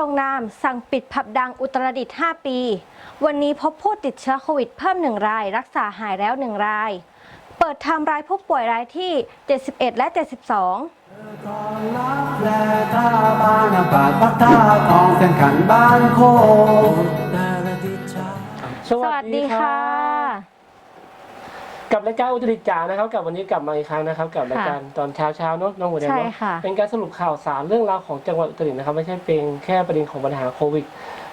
ลงนามสั่งปิดผับดังอุตรดิตถ์5 ปี วันนี้พบผู้ติดเชื้อโควิดเพิ่ม 1 ราย รักษาหายแล้ว 1 ราย เปิดไทม์รายผู้ป่วยรายที่ 71 และ 72และท่าบางอากาศปักท่าทองเส้นขันบ้านโคกสวัสดีค่ะ กับรายการอุตริจานะครับกับวันนี้กลับมาอีกครั้งนะครับ กับรายการตอนเช้าเช้าๆเนอะน้องหมูแดงใช่เนอะค่ะเป็นการสรุปข่าวสารเรื่องราวของจังหวัดอุตรดิตถ์นะครับ ไม่ใช่เป็นแค่ประเด็นของปัญหาโควิด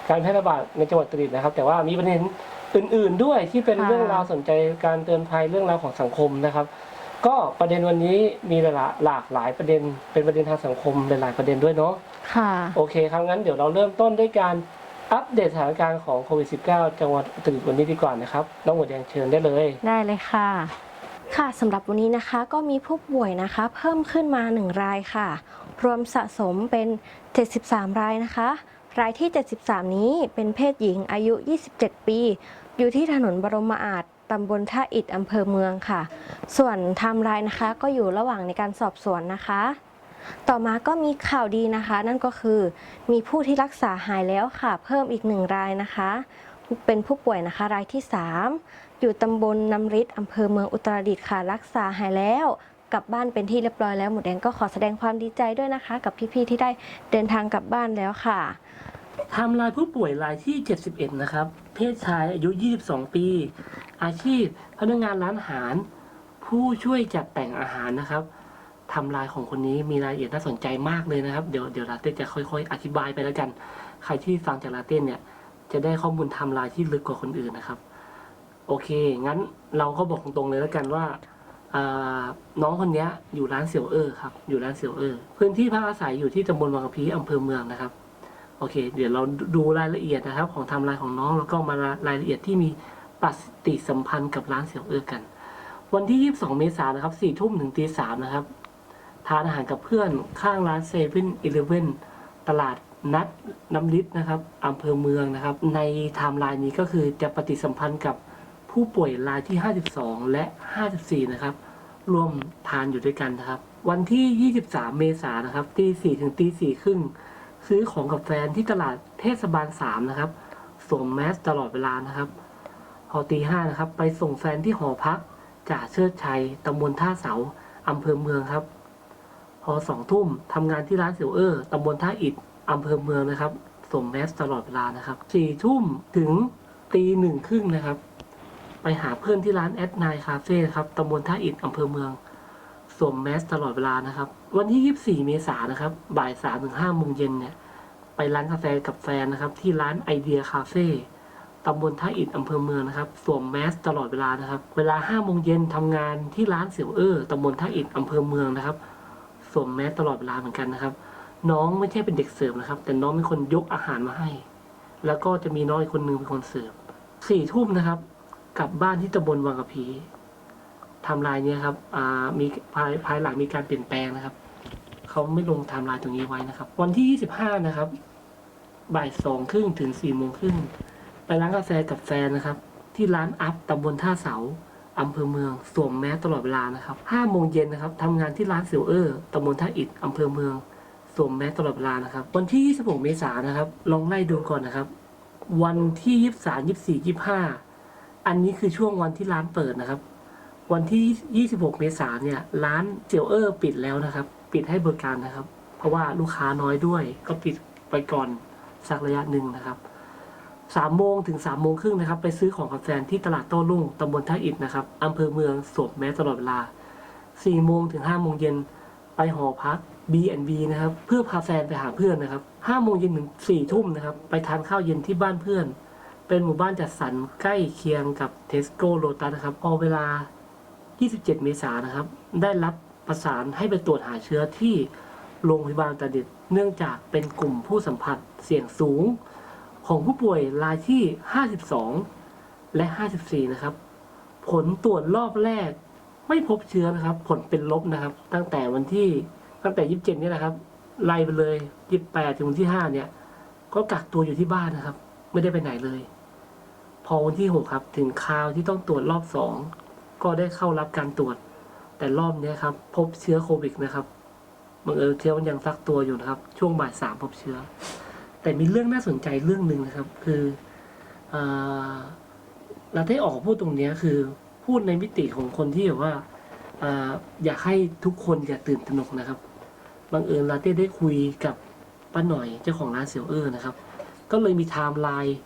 การแพร่ระบาดในจังหวัดอุตรดิตถ์นะครับ แต่ว่ามีประเด็นอื่น ๆด้วยที่เป็นค่ะเรื่องราวสนใจการเตือนภัยเรื่องราวของสังคมนะครับ ก็ประเด็นวันนี้มีหลายหลากหลายประเด็นเป็นประเด็นทางสังคมหลาย ๆ ประเด็นด้วยเนาะค่ะโอเคครับงั้นเดี๋ยวเราเริ่มต้นด้วยการ อัปเดตสถานการณ์ของโควิด -19 จังหวัดตรดิตถ์วันนี้ดีกว่านะครับน้องหมูแดงเชิญได้เลย ได้เลยค่ะ ค่ะสำหรับวันนี้นะคะก็มีผู้ป่วยนะคะ เพิ่มขึ้นมา 1 รายค่ะ รวมสะสมเป็น 73 รายนะคะ รายที่ 73 นี้เป็นเพศหญิงอายุ 27 ปี อยู่ที่ถนนบรมอาจตำบลท่าอิฐอำเภอเมืองค่ะ ส่วนไทม์ไลน์นะคะ ก็อยู่ระหว่างในการสอบสวนนะคะ ต่อมาก็มีข่าวดีนะคะ นั่นก็คือมีผู้ที่รักษาหายแล้วค่ะ เพิ่มอีกหนึ่งรายนะคะ เป็นผู้ป่วยนะคะรายที่ 3 อยู่ตำบลน้ำริดอำเภอเมืองอุตรดิตถ์ค่ะ รักษาหายแล้วกลับบ้านเป็นที่เรียบร้อยแล้วหมูแดงก็ขอแสดงความดีใจด้วยนะคะ กับพี่ๆที่ได้เดินทางกลับบ้านแล้วค่ะไทม์ไลน์ผู้ป่วยรายที่ 71 นะครับ เพศชายอายุ 22 ปี อาชีพพนักงานร้านอาหาร ผู้ช่วยจัดแต่งอาหารนะครับ ไทม์ไลน์ของคนนี้มีรายละเอียดน่าสนใจมากเลยนะครับ เดี๋ยวเดี๋ยวลาเต้จะค่อย ๆ อธิบายไปแล้วกัน ใครที่ฟังจากลาเต้เนี่ย จะได้ข้อมูลไทม์ไลน์ที่ลึกกว่าคนอื่นนะครับ โอเค งั้นเราก็บอกตรงๆเลยแล้วกันว่าน้องคนนี้อยู่ร้านเสี่ยวเออครับ อยู่ร้านเสี่ยวเออพื้นที่พักอาศัยอยู่ที่ตำบลวังกะพีอำเภอเมืองนะครับ โอเค เดี๋ยวเราดูรายละเอียดนะครับ ของไทม์ไลน์ของน้องแล้วก็มารายละเอียดที่มีปฏิสัมพันธ์กับร้านเสี่ยวเออกัน วันที่ 22 เมษายนนะครับ4ทุ่มถึงตี3นะครับ ทานอาหารกับเพื่อนข้างร้านเซเว่นอีเลฟเว่นตลาดนัดน้ำลิตนะครับอำเภอเมืองนะครับ ในไทม์ไลน์นี้ก็คือจะปฏิสัมพันธ์กับผู้ป่วยรายที่ 52 และ 54 นะครับ รวมทานอยู่ด้วยกันนะครับ วันที่ 23 เมษายนนะครับตี4ถึงตี4ครึ่งซื้อของกับแฟนที่ตลาดเทศบาล 3 นะครับสวมแมสตลอดเวลานะครับ พอตีห้านะครับ ไปส่งแฟนที่หอพักจ่าเชิดชัยตำบลท่าเสาอำเภอเมืองครับ พอสองทุ่มทำงานที่ร้านเสี่ยวเออตำบลท่าอิฐอำเภอเมืองนะครับสวมแมสตลอดเวลานะครับสี่ทุ่มถึงตีหนึ่งครึ่งนะครับ ไปหาเพื่อนที่ร้านแอดไนคาเฟ่ครับตำบลท่าอิฐอำเภอเมืองสวมแมสตลอดเวลานะครับ วันที่ 24 เมษายนนะครับ บ่าย3ถึง5โมงเย็นเนี่ย ไปร้านกาแฟกับแฟนนะครับ ที่ร้านไอเดียคาเฟ่ตำบลท่าอิฐอำเภอเมืองนะครับ สวมแมสตลอดเวลานะครับ เวลา5โมงเย็นทำงานที่ร้านเสี่ยวเออตำบลท่าอิฐอำเภอเมืองนะครับ สวมแมสตลอดเวลาเหมือนกันนะครับ น้องไม่ใช่เป็นเด็กเสิร์ฟนะครับ แต่น้องเป็นคนยกอาหารมาให้ แล้วก็จะมีน้องอีกคนนึงเป็นคนเสิร์ฟสี่ทุ่มนะครับ กลับบ้านที่ตำบลวังกะพีทำลายเนี่ยครับมีภายภายหลังมีการเปลี่ยนแปลงนะครับเขาไม่ลงไทม์ไลน์ตรงนี้ไว้นะครับ วันที่ 25 นะครับ บ่ายสองครึ่งถึง4โมงครึ่งไปร้านกาแฟกับแฟนนะครับ ที่ร้านอัพตำบลท่าเสา อำเภอเมืองสวมแมสตลอดเวลานะครับ5โมงเย็นนะครับทำงานที่ร้านเสี่ยวเออตำบลท่าอิฐอำเภอเมืองสวมแมสตลอดเวลานะครับ วันที่ 26 เมษายนนะครับ ลองไล่ดูก่อนนะครับ วันที่ 23 24 25 อันนี้คือช่วงวันที่ร้านเปิดนะครับ วันที่ 26 เมษายนเนี่ย ร้านเสี่ยวเออปิดแล้วนะครับ ปิดให้บริการนะครับ เพราะว่าลูกค้าน้อยด้วย ก็ปิดไปก่อนสักระยะหนึ่งนะครับ สามโมงถึงสามโมงครึ่งนะครับ ไปซื้อของกับแฟนที่ตลาดโต้รุ่งตำบลท่าอิฐนะครับอำเภอเมืองสวมแมสตลอดเวลาสี่โมงถึงห้าโมงเย็นไปหอพัก B&B นะครับ เพื่อพาแฟนไปหาเพื่อนนะครับห้าโมงเย็นถึงสี่ทุ่มนะครับ ไปทานข้าวเย็นที่บ้านเพื่อน เป็นหมู่บ้านจัดสรรใกล้เคียงกับเทสโก้โ t ตัสนะครับพอเวลา 27 เมษายนนะครับ ได้รับประสานให้ไปตรวจหาเชื้อที่โรงพยาบาลตราดิตเนื่องจากเป็นกลุ่มผู้สัมผัสเสี่ยงสูง ของผู้ป่วยรายที่ 52 และ 54 นะครับ ผลตรวจรอบแรก ไม่พบเชื้อนะครับ ผลเป็นลบนะครับ ตั้งแต่วันที่ตั้งแต่ 27เนี่ยนะครับ ไล่ไปเลย 28 ถึงวันที่ 5 เนี่ย ก็กักตัวอยู่ที่บ้านนะครับ ไม่ได้ไปไหนเลย พอวันที่ 6 ครับ ถึงคราวที่ต้องตรวจรอบ 2 ก็ได้เข้ารับการตรวจ แต่รอบนี้ครับ พบเชื้อโควิดนะครับบังเอิญเชื้อมันยังฟักตัวอยู่นะครับ ช่วงบ่ายสามพบเชื้อ แต่มีเรื่องน่าสนใจเรื่องหนึ่งนะครับ คืออ่าเราได้ออกพูดตรงนี้คือพูดในมิติของคนที่แบบว่าออยากให้ทุกคนอย่าตื่นตระหนกนะครับบังเอิญลาเต้ได้คุยกับป้าหน่อยเจ้าของร้านเสี่ยวเออร์นะครับ ก็เลยมีไทม์ไลน์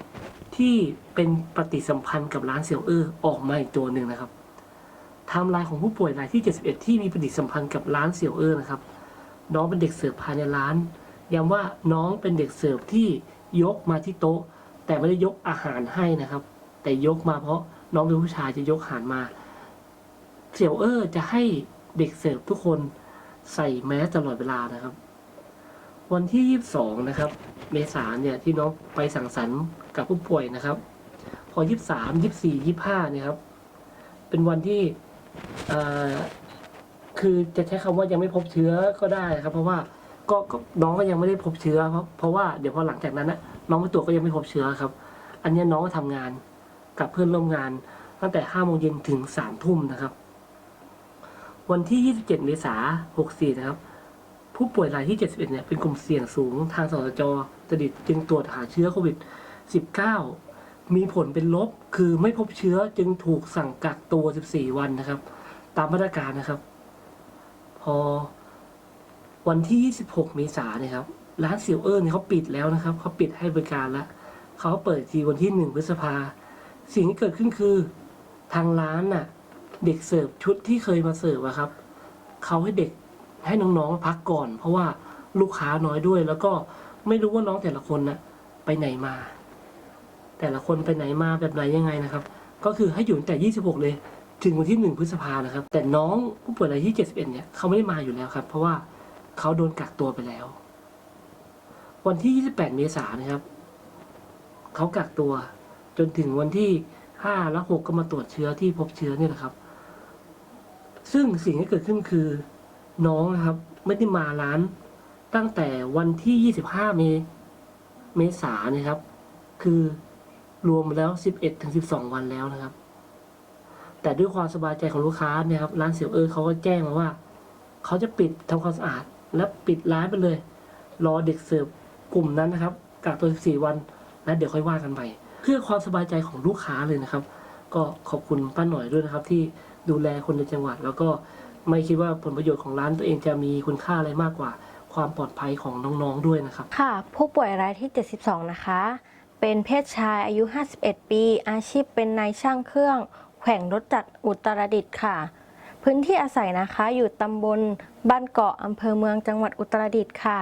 ที่เป็นปฏิสัมพันธ์กับร้านเสี่ยวเออร์ออกมาอีกตัวหนึ่งนะครับไทม์ไลน์ของผู้ป่วยรายที่ 71 ที่มีปฏิสัมพันธ์กับร้านเสี่ยวเออร์นะครับ น้องเป็นเด็กเสิร์ฟภายในร้าน ย้ำว่าน้องเป็นเด็กเสิร์ฟที่ยกมาที่โต๊ะ แต่ไม่ได้ยกอาหารให้นะครับ แต่ยกมาเพราะน้องเป็นผู้ชายจะยกอาหารมาเสี่ยวเออจะให้เด็กเสิร์ฟทุกคนใส่แมสตลอดเวลานะครับ วันที่ 22 นะครับ เมษาเนี่ยที่น้องไปสังสรรค์กับผู้ป่วยนะครับ พอ 23 24 25เนี่ยครับ เป็นวันที่คือจะใช้คำว่ายังไม่พบเชื้อก็ได้นะครับ เพราะว่า ก็ก็น้องก็ยังไม่ได้พบเชื้อเพราะเพราะว่าเดี๋ยวพอหลังจากนั้นนะน้องไปตรวจก็ยังไม่พบเชื้อครับ อันเนี้ยน้องก็ทำงานกับเพื่อนร่วมงาน ตั้งแต่5โมงเย็นถึง3ทุ่มนะครับ วันที่ 27 เมษายน64 นะครับ ผู้ป่วยรายที่ 71 เนี่ย เป็นกลุ่มเสี่ยงสูงทางสสจจดิตจึงตรวจหาเชื้อโควิด 19 มีผลเป็นลบ คือไม่พบเชื้อจึงถูกสั่งกักตัว 14 วันนะครับ ตามมาตรการนะครับ พอ วันที่ 26 เมษายนนยครับ ร้านเซียวเออร์เนี่ยเขาปิดแล้วนะครับเขาปิดให้บริการแล้วเขาเปิดทีวันที่ 1 พฤษภา สิ่งที่เกิดขึ้นคือทางร้านน่ะ เด็กเสิร์ฟชุดที่เคยมาเสิร์ฟอะครับเขาให้เด็กให้น้องๆพักก่อน เพราะว่าลูกค้าน้อยด้วย แล้วก็ไม่รู้ว่าน้องแต่ละคนน่ะไปไหนมา แต่ละคนไปไหนมาแบบไหนยังไงนะครับ ก็คือให้อยู่ตั้งแต่ 26 เลยถึงวันที่ 1 พฤษภานะครับ แต่น้องผู้ป่วยรายที่ 71 เนี่ยเขาไม่ได้มาอยู่แล้วครับ เพราะว่า เขาโดนกักตัวไปแล้ว วันที่ 28 เมษายนนะครับ เขากักตัวจนถึงวันที่ 5 และ 6 ก็มาตรวจเชื้อที่พบเชื้อนี่ยนะครับ ซึ่งสิ่งที่เกิดขึ้นคือน้องนะครับ ไม่ได้มาร้านตั้งแต่วันที่ 25 เมเมษายนนะครับ คือรวมแล้ว 11 ถึง 12 วันแล้วนะครับ แต่ด้วยความสบายใจของลูกค้าเนี่ยครับร้านเสี่ยวเออเขาก็แจ้งมาว่า เขาจะปิดทำความสะอาด และปิดร้านไปเลย รอเด็กเสิร์ฟกลุ่มนั้นนะครับกักตัว 14 วัน แล้วเดี๋ยวค่อยว่ากันไปเพื่อความสบายใจของลูกค้าเลยนะครับ ก็ขอบคุณป้าหน่อยด้วยนะครับ ที่ดูแลคนในจังหวัด แล้วก็ไม่คิดว่าผลประโยชน์ของร้านตัวเองจะมีคุณค่าอะไรมากกว่า ความปลอดภัยของน้องๆด้วยนะครับ ค่ะ ผู้ป่วยรายที่ 72 นะคะ เป็นเพศชายอายุ 51 ปี อาชีพเป็นนายช่างเครื่อง แขวงรถจักรอุตรดิตถ์ค่ะ พื้นที่อาศัยนะคะอยู่ตำบลบ้านเกาะอำเภอเมืองจังหวัดอุตรดิตถ์ค่ะ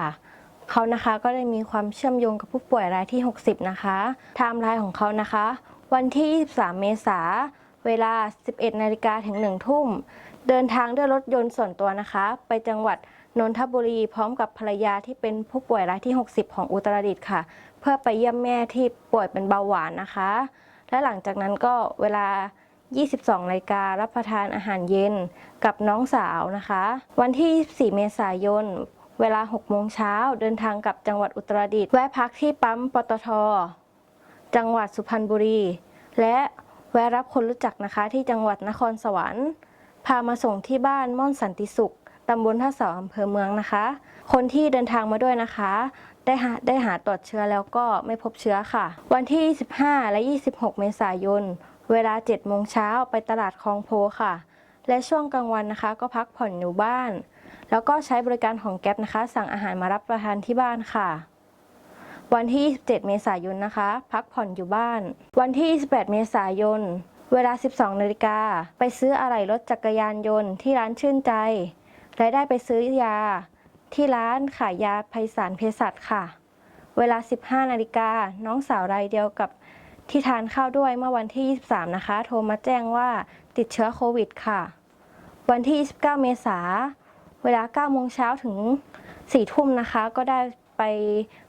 เขานะคะก็ได้มีความเชื่อมโยงกับผู้ป่วยรายที่ 60 นะคะไทม์ไลน์ของเขานะคะ วันที่ 23 เมษาเวลา 11 นาฬิกาถึง 1 ทุ่ม เดินทางด้วยรถยนต์ส่วนตัวนะคะ ไปจังหวัดนนทบุรีพร้อมกับภรรยาที่เป็นผู้ป่วยรายที่ 60 ของอุตรดิตถ์ค่ะ เพื่อไปเยี่ยมแม่ที่ป่วยเป็นเบาหวานนะคะ และหลังจากนั้นก็เวลา 22นาฬิการับประทานอาหารเย็นกับน้องสาวนะคะ วันที่ 24 เมษายน เวลา 6 โมงเช้าเดินทางกลับจังหวัดอุตรดิตถ์แวะพักที่ปั๊มปตท จังหวัดสุพรรณบุรี และแวะรับคนรู้จักนะคะที่จังหวัดนครสวรรค์ พามาส่งที่บ้านม่อนสันติสุขตำบลท่าเสาอำเภอเมืองนะคะ คนที่เดินทางมาด้วยนะคะ ได้หาได้หาตรวจเชื้อแล้วก็ไม่พบเชื้อค่ะ วันที่ 25 และ 26 เมษายน เวลา7โมงเช้าไปตลาดคลองโพค่ะ และช่วงกลางวันนะคะก็พักผ่อนอยู่บ้าน แล้วก็ใช้บริการของแก๊ปนะคะ สั่งอาหารมารับประทานที่บ้านค่ะ วันที่ 27 เมษายนนะคะ พักผ่อนอยู่บ้าน วันที่ 28 เมษายน เวลา 12 นาฬิกา ไปซื้ออะไหล่รถจักรยานยนต์ที่ร้านชื่นใจและได้ไปซื้อยา ที่ร้านขายยาไพศาลเภสัชค่ะ เวลา 15 นาฬิกาน้องสาวรายเดียวกับ ที่ทานข้าวด้วยเมื่อวันที่ 23 นะคะ โทรมาแจ้งว่าติดเชื้อโควิดค่ะ วันที่ 29 เมษาเวลา9โมงเช้าถึง 4 ทุ่มนะคะ ก็ได้ไป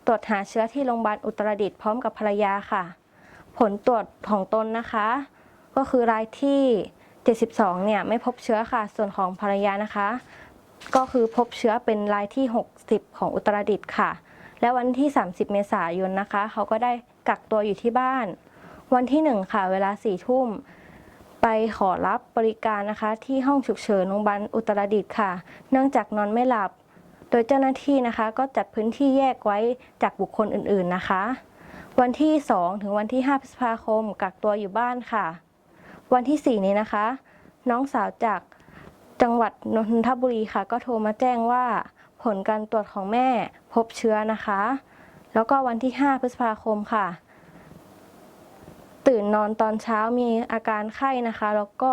ตรวจหาเชื้อที่โรงพยาบาลอุตรดิตถ์พร้อมกับภรรยาค่ะ ผลตรวจของตนนะคะ ก็คือรายที่ 72 เนี่ยไม่พบเชื้อค่ะ ส่วนของภรรยานะคะ ก็คือพบเชื้อเป็นรายที่ 60 ของอุตรดิตถ์ค่ะ และวันที่ 30 เมษายนนะคะ เขาก็ได้กักตัวอยู่ที่บ้าน วันที่ 1 ค่ะ เวลา4ทุ่ม ไปขอรับบริการนะคะ ที่ห้องฉุกเฉินโรงพยาบาลอุตรดิตถ์ค่ะ เนื่องจากนอนไม่หลับ โดยเจ้าหน้าที่นะคะ ก็จัดพื้นที่แยกไว้จากบุคคลอื่นๆนะคะ วันที่ 2 ถึงวันที่ 5 พฤษภาคมกักตัวอยู่บ้านค่ะ วันที่ 4 นี้นะคะ น้องสาวจากจังหวัดนนทบุรีค่ะ ก็โทรมาแจ้งว่าผลการตรวจของแม่พบเชื้อนะคะ แล้วก็วันที่ 5 พฤษภาคมค่ะ ตื่นนอนตอนเช้ามีอาการไข้นะคะ แล้วก็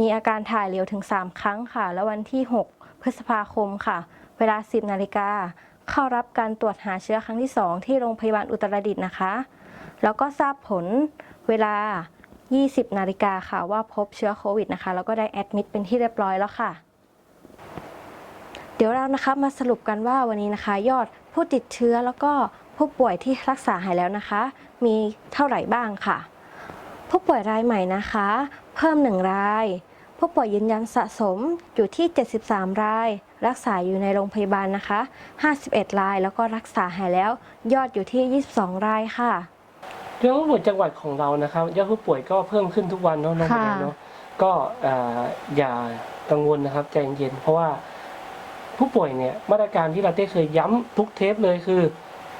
มีอาการถ่ายเหลวถึง 3 ครั้งค่ะ แล้ววันที่ 6 พฤษภาคมค่ะ เวลา 10 นาฬิกาเข้ารับการตรวจหาเชื้อครั้งที่ 2 ที่โรงพยาบาลอุตรดิตถ์นะคะ แล้วก็ทราบผลเวลา 20 นาฬิกาค่ะว่าพบเชื้อโควิดนะคะ แล้วก็ได้แอดมิดเป็นที่เรียบร้อยแล้วค่ะเดี๋ยวเรานะคะมาสรุปกันว่าวันนี้นะคะ ยอดผู้ติดเชื้อแล้วก็ ผู้ป่วยที่รักษาหายแล้วนะคะ มีเท่าไหร่บ้างค่ะ ผู้ป่วยรายใหม่นะคะ เพิ่ม 1 ราย ผู้ป่วยยืนยันสะสมอยู่ที่ 73 ราย รักษาอยู่ในโรงพยาบาลนะคะ 51 ราย แล้วก็รักษาหายแล้วยอดอยู่ที่ 22 รายค่ะยอดผู้ป่วยจังหวัดของเรานะครับยอดผู้ป่วยก็เพิ่มขึ้นทุกวันเนาะน้องค่ะแดงเนาะก็เอ่ออย่ากังวลนะครับใจเย็นๆเพราะว่าผู้ป่วยเนี่ยมาตรการที่เราได้เคยย้ำทุกเทปเลยคือ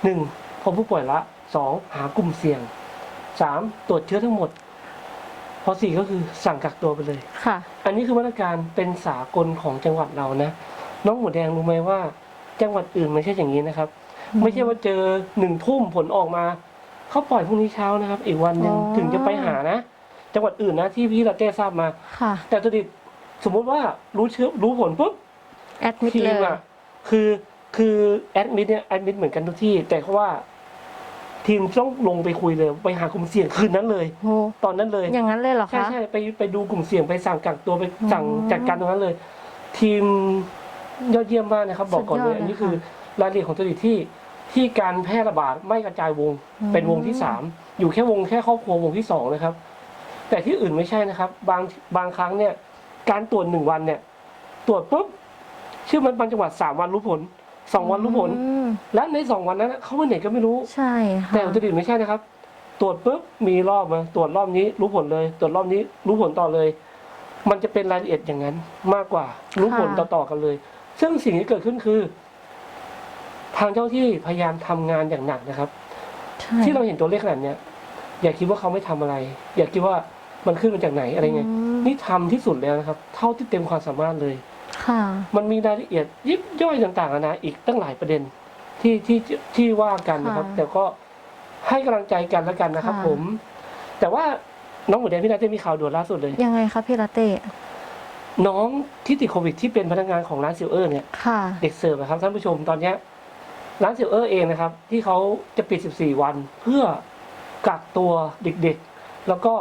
หนึ่งพบผู้ป่วยละสองหากลุ่มเสี่ยงสามตรวจเชื้อทั้งหมด พอสี่ก็คือสั่งกักตัวไปเลย ค่ะ อันนี้คือมาตรการเป็นสากลของจังหวัดเรานะ น้องหมูแดงรู้ไหมว่า จังหวัดอื่นไม่ใช่อย่างนี้นะครับ ไม่ใช่ว่าเจอหนึ่งทุ่มผลออกมาเขาปล่อยพรุ่งนี้เช้านะครับ อีกวันหนึ่งอ๋อ ถึงจะไปหานะ จังหวัดอื่นนะที่พี่ลาเต้ทราบมา ค่ะ แต่ตดิตสมมุติว่ารู้เชื้อรู้ผลปุ๊บ แอดมิดทีเลมย อะ คือ คือแอดมิดเนี่ยแอดมิดเหมือนกันทุกที่ แต่เขาว่า ทีมต้องลงไปคุยเลย ไปหากลุ่มเสี่ยงคืนนั้นเลยโอ้ตอนนั้นเลย อย่างนั้นเลยเหรอใช่คะ ใช่ไปไปดูกลุ่มเสี่ยงไปสั่งกักตัวไปสั่งอืมจัดการตรงนั้นเลย ทีมยอดเยี่ยมมากนะครับ บอกก่อนเลยสุดยอดเลยอันนี้คือค่ะรายละเอียดของตัวดิที่ที่การแพร่ระบาดไม่กระจายวง อืม เป็นวงที่สามอยู่แค่วงแค่ครอบครัววงที่สองนะครับ แต่ที่อื่นไม่ใช่นะครับ บางบางครั้งเนี่ย การตรวจหนึ่งวันเนี่ย ตรวจปุ๊บชื่อมันบางจังหวัดสามวันรู้ผล สองวันรู้ผล อืมและในสองวันนั้นเขาไปไหนก็ไม่รู้ ใช่ค่ะแต่อุตรดิตถ์ไม่ใช่นะครับ ตรวจปุ๊บมีรอบมาตรวจรอบนี้รู้ผลเลย ตรวจรอบนี้รู้ผลต่อเลย มันจะเป็นรายละเอียดอย่างนั้น มากกว่า รู้ผลต่อๆกันเลย ซึ่งสิ่งที่เกิดขึ้นคือ ทางเจ้าที่พยายามทำงานอย่างหนักนะครับ ใช่ที่เราเห็นตัวเลขขนาดเนี้ยอย่าคิดว่าเขาไม่ทำอะไร อย่าคิดว่ามันขึ้นมาจากไหนอะไรเงี้ยอืมนี่ทำที่สุดแล้วนะครับ เท่าที่เต็มความสามารถเลย ค่ะมันมีรายละเอียดยิบย่อยต่างๆนานาอีกตั้งหลายประเด็นที่ที่ที่ว่ากันนะครับค่ะแต่ก็ให้กำลังใจกันแล้วกันนะครับค่ะผม แต่ว่าน้องหมูแดงพี่นาเต้มีข่าวด่วนล่าสุดเลย ยังไงคะพี่ลาเต้น้องที่ติดโควิดที่เป็นพนักงานของร้านซิลเออร์เนี่ยค่ะเด็กเสิร์ฟนะครับท่านผู้ชมตอนเนี้ยร้านซิลเออร์เองนะครับ ที่เขาจะปิด 14 วันเพื่อกักตัวเด็กๆ แล้วก็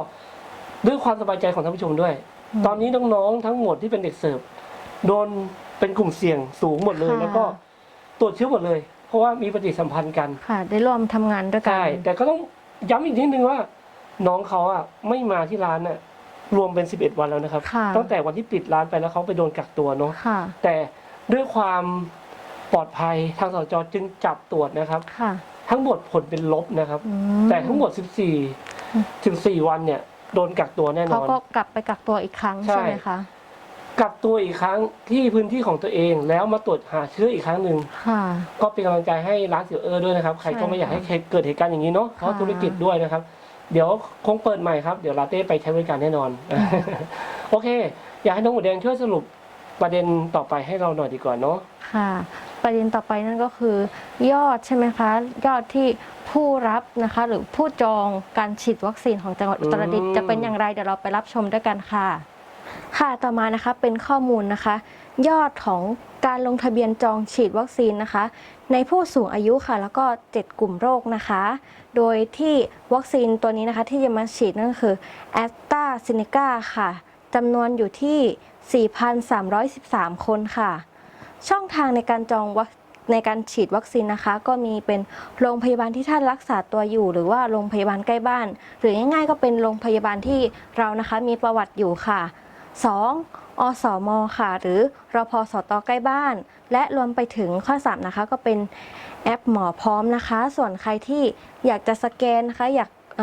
ด้วยความสบายใจของท่านผู้ชมด้วยอืมตอนนี้น้องๆทั้งหมดที่เป็นเด็กเสิร์ฟ โดนเป็นกลุ่มเสี่ยงสูงหมดเลย ค่ะ แล้วก็ตรวจเชื้อหมดเลย เพราะว่ามีปฏิสัมพันธ์กันค่ะ ได้ร่วมทำงานด้วยกัใช่แต่ก็ต้องย้ำอีกนิดนึงว่า น้องเขาอะไม่มาที่ร้านน่ะรวมเป็น 11 วันแล้วนะครับ ค่ะตั้งแต่วันที่ปิดร้านไปแล้วเขาไปโดนกักตัวเนาะค่ะ แต่ด้วยความปลอดภัยทางสจจึงจับตรวจนะครับ ค่ะทั้งหมดผลเป็นลบนะครับ อืแต่ทั้งหมด 14 14 วันเนี่ย โดนกักตัวแน่นเขาอน ก็กลับไปกักตัวอีกครั้งใช่ ใช่ไหมคะ กักตัวอีกครั้งที่พื้นที่ของตัวเองแล้วมาตรวจหาเชื้ออีกครั้งหนึ่งค่ะ ก็เป็นกำลังใจให้ร้านเสียวเออด้วยนะครับ ใครก็ไม่อยากให้เกิดเหตุการณ์อย่างนี้เนาะเพราะค่ะธุรกิจด้วยนะครับ เดี๋ยวคงเปิดใหม่ครับ เดี๋ยวลาเต้ไปใช้บริการแน่นอน โอเค อยากให้น้องหมูแดงช่วยสรุปประเด็นต่อไปให้เราหน่อยดีกว่าเนาะค่ะ ประเด็นต่อไปนั่นก็คือยอดใช่ไหมคะ ยอดที่ผู้รับนะคะ หรือผู้จองการฉีดวัคซีนของจังหวัดอุตรดิตถ์จะเป็นอย่างไรเดี๋ยวเราไปรับชมด้วยกันค่ะ ค่ะต่อมานะคะเป็นข้อมูลนะคะ ยอดของการลงทะเบียนจองฉีดวัคซีนนะคะ ในผู้สูงอายุค่ะ แล้วก็ 7 กลุ่มโรคนะคะ โดยที่วัคซีนตัวนี้นะคะ ที่จะมาฉีดนั่นก็คือแอสตราเซเนกาค่ะจำนวนอยู่ที่ 4,313 คนค่ะ ช่องทางในการจองวัคในการฉีดวัคซีนนะคะ ก็มีเป็นโรงพยาบาลที่ท่านรักษาตัวอยู่ หรือว่าโรงพยาบาลใกล้บ้าน หรือง่ายๆ ก็เป็นโรงพยาบาลที่เรานะคะมีประวัติอยู่ค่ะ 2. อสมค่ะ หรือรอพสตใกล้บ้าน และรวมไปถึงข้อ 3 นะคะ ก็เป็นแอปหมอพร้อมนะคะ ส่วนใครที่อยากจะสแกนนะคะอยากอ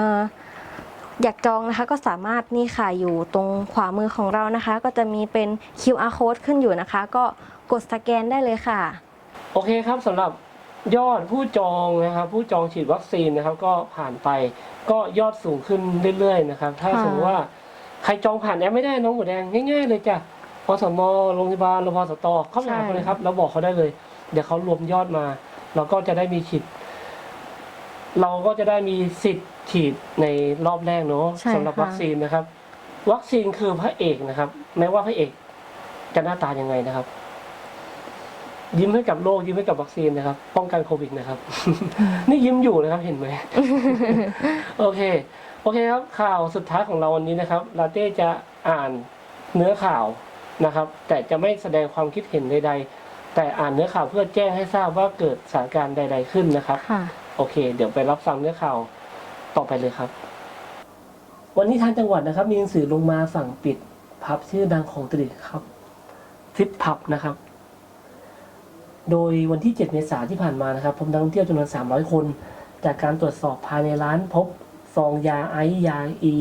อยากจองนะคะก็สามารถนี่ค่ะอยู่ตรงขวามือของเรานะคะ ก็จะมีเป็น QR code ขึ้นอยู่นะคะ ก็กดสแกนได้เลยค่ะ โอเคครับสำหรับยอดผู้จองนะครับผู้จองฉีดวัคซีนนะครับ ก็ผ่านไปก็ยอดสูงขึ้นเรื่อยๆนะครับ ถ้าสมมติว่า ใครจองผ่านแอปไม่ได้น้องหมูแดงง่ายๆเลยจ้ะพสมโรงพยาบาลรพสตเข้าไปหาเขาเลยครับแล้วบอกเขาได้เลย เดี๋ยวเขารวมยอดมา เราก็จะได้มีฉีดเราก็จะได้มีสิทธิ์ฉีดในรอบแรกเนาะใช่สำหรับค่ะ วัคซีนนะครับ วัคซีนคือพระเอกนะครับ แม้ว่าพระเอกจะหน้าตายังไงนะครับ ยิ้มให้กับโลกยิ้มให้กับวัคซีนนะครับ ป้องกันโควิดนะครับ นี่ยิ้มอยู่นะครับเห็นไหม โอเค โอเคครับข่าวสุดท้ายของเราวันนี้นะครับลาเต้จะอ่านเนื้อข่าวนะครับ แต่จะไม่แสดงความคิดเห็นใด ๆ แต่อ่านเนื้อข่าวเพื่อแจ้งให้ทราบว่าเกิดสถานการณ์ใด ๆขึ้นนะครับ ค่ะ โอเค เดี๋ยวไปรับฟังเนื้อข่าวต่อไปเลยครับ วันนี้ทางจังหวัดนะครับ มีหนังสือลงมาสั่งปิดผับชื่อดังของตรีครับทิปผับนะครับ โดยวันที่ 7 เมษายนที่ผ่านมานะครับพบนักท่องเที่ยวจำนวน 300 คน จากการตรวจสอบภายในร้านพบ ซองยาไอซ์ยาอี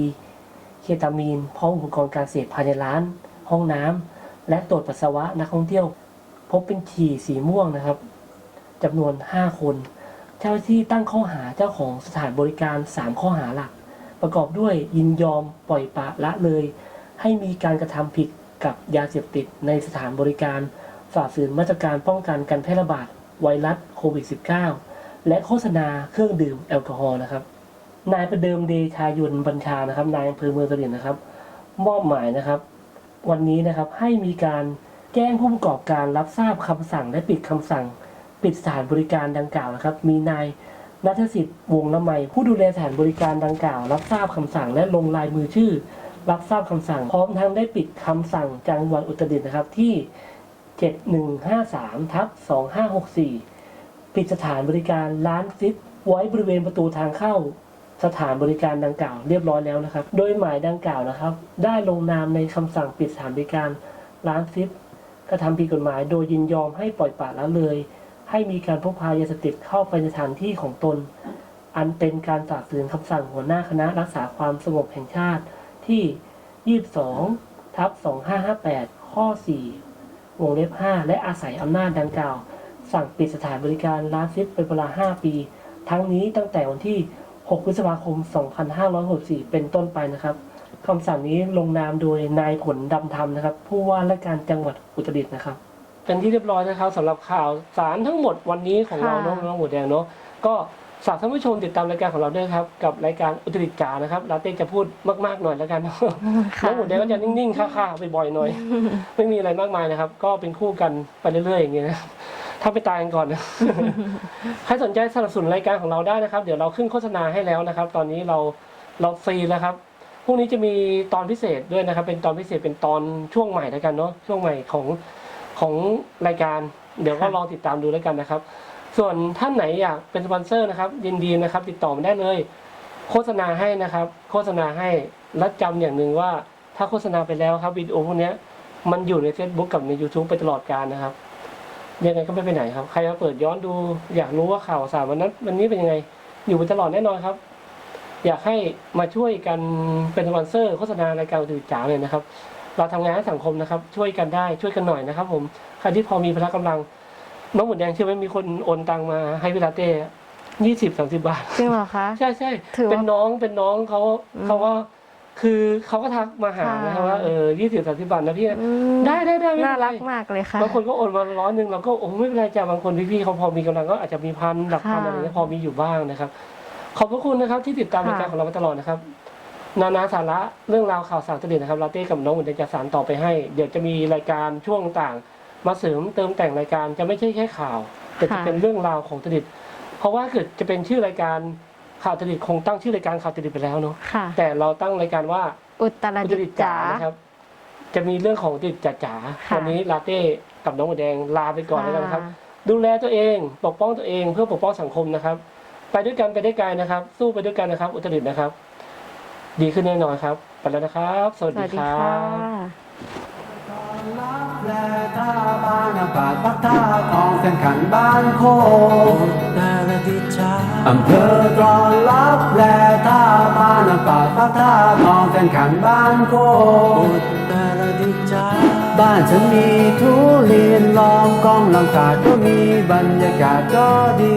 เคตามีนพร้อมอุปกรณ์การเสพภายในร้าน ห้องน้ำและตรวจปัสสาวะนักท่องเที่ยว พบเป็นฉี่สีม่วงนะครับจำนวน 5 คน เจ้าหน้าที่ตั้งข้อหาเจ้าของสถานบริการ 3 ข้อหาหลัก ประกอบด้วยยินยอมปล่อยปะละเลย ให้มีการกระทำผิดกับยาเสพติดในสถานบริการ ฝ่าฝืนมาตรการป้องกันการแพร่ระบาดไวรัสโควิด -19 และโฆษณาเครื่องดื่มแอลกอฮอล์นะครับ นายประเดิมเดชายนบัญชานะครับนายอำเภอเมืองตลิ่นะครับ มอบหมายนะครับ วันนี้นะครับให้มีการแจ้งผู้ประกอบการรับทราบคำสั่งและปิดคำสั่ง ปิดสถานบริการดังกล่าวนะครับ มีนายนัทสิทธิ์วงละไมผู้ดูแลสถานบริการดังกล่าว รับทราบคำสั่งและลงลายมือชื่อ รับทราบคำสั่ง พร้อมทั้งได้ปิดคำสั่งจังหวัดอุตรดิตถ์นะครับที่ 7153ทับ2564 ปิดสถานบริการร้านฟิตไว้บริเวณประตูทางเข้า สถานบริการดังกล่าวเรียบร้อยแล้วนะครับ โดยหมายดังกล่าวนะครับ ได้ลงนามในคำสั่งปิดสถานบริการร้านฟิตกระทำผิดกฎหมาย โดยยินยอมให้ปล่อยปละละเลย ให้มีการพกพายาเสพติดเข้าไปในสถานที่ของตน อันเป็นการฝ่าฝืนคำสั่งหัวหน้าคณะรักษาความสงบแห่งชาติที่ 22 ทับ 2558 ข้อ 4 วงเล็บ 5 และอาศัยอำนาจดังกล่าว สั่งปิดสถานบริการร้านฟิตเป็นเวลา 5 ปี ทั้งนี้ตั้งแต่วันที่ 6 พฤษภาคม 2564 เป็นต้นไปนะครับคำสั่งนี้ลงนามโดยนายผลดำธรรมนะครับ ผู้ว่าราชการจังหวัดอุตรดิตถ์นะครับ เป็นที่เรียบร้อยนะครับสำหรับข่าวสารทั้งหมดวันนี้ของเราค่ะ เนาะน้องหมูแดงเนาะก็ฝากท่านผู้ชมติดตามรายการของเราด้วยครับกับรายการอุตรดิตถ์จ๋านะครับลาเต้จะพูดมากๆหน่อยแล้วกันเนาะน้องหมูแดงก็จะนิ่งๆค่าๆบ่อยๆหน่อย ไม่มีอะไรมากมายนะครับ ก็เป็นคู่กันไปเรื่อยๆอย่างเงี้ยนะ ถ้าไปตายกันก่อนนะ ใครสนใจสนับสนุนรายการของเราได้นะครับ เดี๋ยวเราขึ้นโฆษณาให้แล้วนะครับ ตอนนี้เราเราฟรีแล้วครับพรุ่งนี้จะมีตอนพิเศษด้วยนะครับ เป็นตอนพิเศษเป็นตอนช่วงใหม่แล้วกันเนาะช่วงใหม่ของของรายการ เดี๋ยวก็ลองติดตามดูแล้วกันนะครับ ส่วนท่านไหนอยากเป็นสปอนเซอร์นะครับยินดีนะครับ ติดต่อมาได้เลย โฆษณาให้นะครับ โฆษณาให้และจำอย่างหนึ่งว่าถ้าโฆษณาไปแล้วครับวิดีโอพวกนี้มันอยู่ใน Facebook กับใน YouTube ไปตลอดการนะครับ ยังไงก็ไม่ไปไหนครับ ใครมาเปิดย้อนดู อยากรู้ว่าข่าวสารวันนั้นวันนี้เป็นยังไง อยู่ไปตลอดแน่นอนครับ อยากให้มาช่วยกันเป็นสปอนเซอร์โฆษณารายการตื่นจ๋าเลยนะครับ เราทำงานให้สังคมนะครับ ช่วยกันได้ช่วยกันหน่อยนะครับผมใครที่พอมีพละกำลัง น้องหมุนแดงเชื่อไหมมีคนโอนตังมาให้เวลาเต้ยี่สิบสามสิบบาทจริงเหรอคะ ใช่ใช่ถือว่าเป็นน้องเป็นน้องเขาอืมเขาก็ คือเขาก็ทักมาหาค่ะนะครับว่าเออยี่สิบสามสิบบาทนะพี่อืมได้ได้ได้ไม่น่าเป็นไรรักมากเลยค่ะ บางคนก็โอนมาร้อยหนึ่งเราก็โอ้ไม่เป็นไรจ้ะบางคนพี่ๆเขาพอมีกำลังก็อาจจะมีพันหลักพันค่ะอะไรเงี้ยพอมีอยู่บ้างนะครับ ขอบพระคุณนะครับที่ติดตามค่ะรายการของเรามาตลอดนะครับ นานาสาระเรื่องราวข่าวสารตลิดนะครับลาเต้กับน้องเหมือนจะสารต่อไปให้ เดี๋ยวจะมีรายการช่วงต่างๆมาเสริมเติมแต่งรายการจะไม่ใช่แค่ข่าว แต่จะค่ะเป็นเรื่องราวของตลิดเพราะว่าเกิดจะเป็นชื่อรายการ ข่าวตลิดคงตั้งชื่อรายการข่าวตลิดไปแล้วเนาะค่ะ แต่เราตั้งรายการว่าอุตรอุตดิรตดิถ์ตถ์จ๋าจ๋านะครับ จะมีเรื่องของอุตรดิตถ์จ๋าค่ะ วันนี้ลาเต้กับน้องหมูแดงลาไปก่อนแล้วกันนะครับ ดูแลตัวเองปกป้องตัวเองเพื่อปกป้องสังคมนะครับ ไปด้วยกันไปได้ไกลนะครับ สู้ไปด้วยกันนะครับ อุตรดิตถ์นะครับ ดีขึ้นแน่นอนครับไปแล้วนะครับ สวัสสดีวัสดีครัค่ะบและท่าบา งอากาศพักท่าทองเส้นขันบ้านโคกนารดิชาอำเภอตรอนรับแลท่าบานากาศปากปักท่าทองเส้นขันบ้านโคอุตรดิชาบ้านฉันมีทุเรียนล้อมกองลังกาดก็มีบรรยากาศก็ดี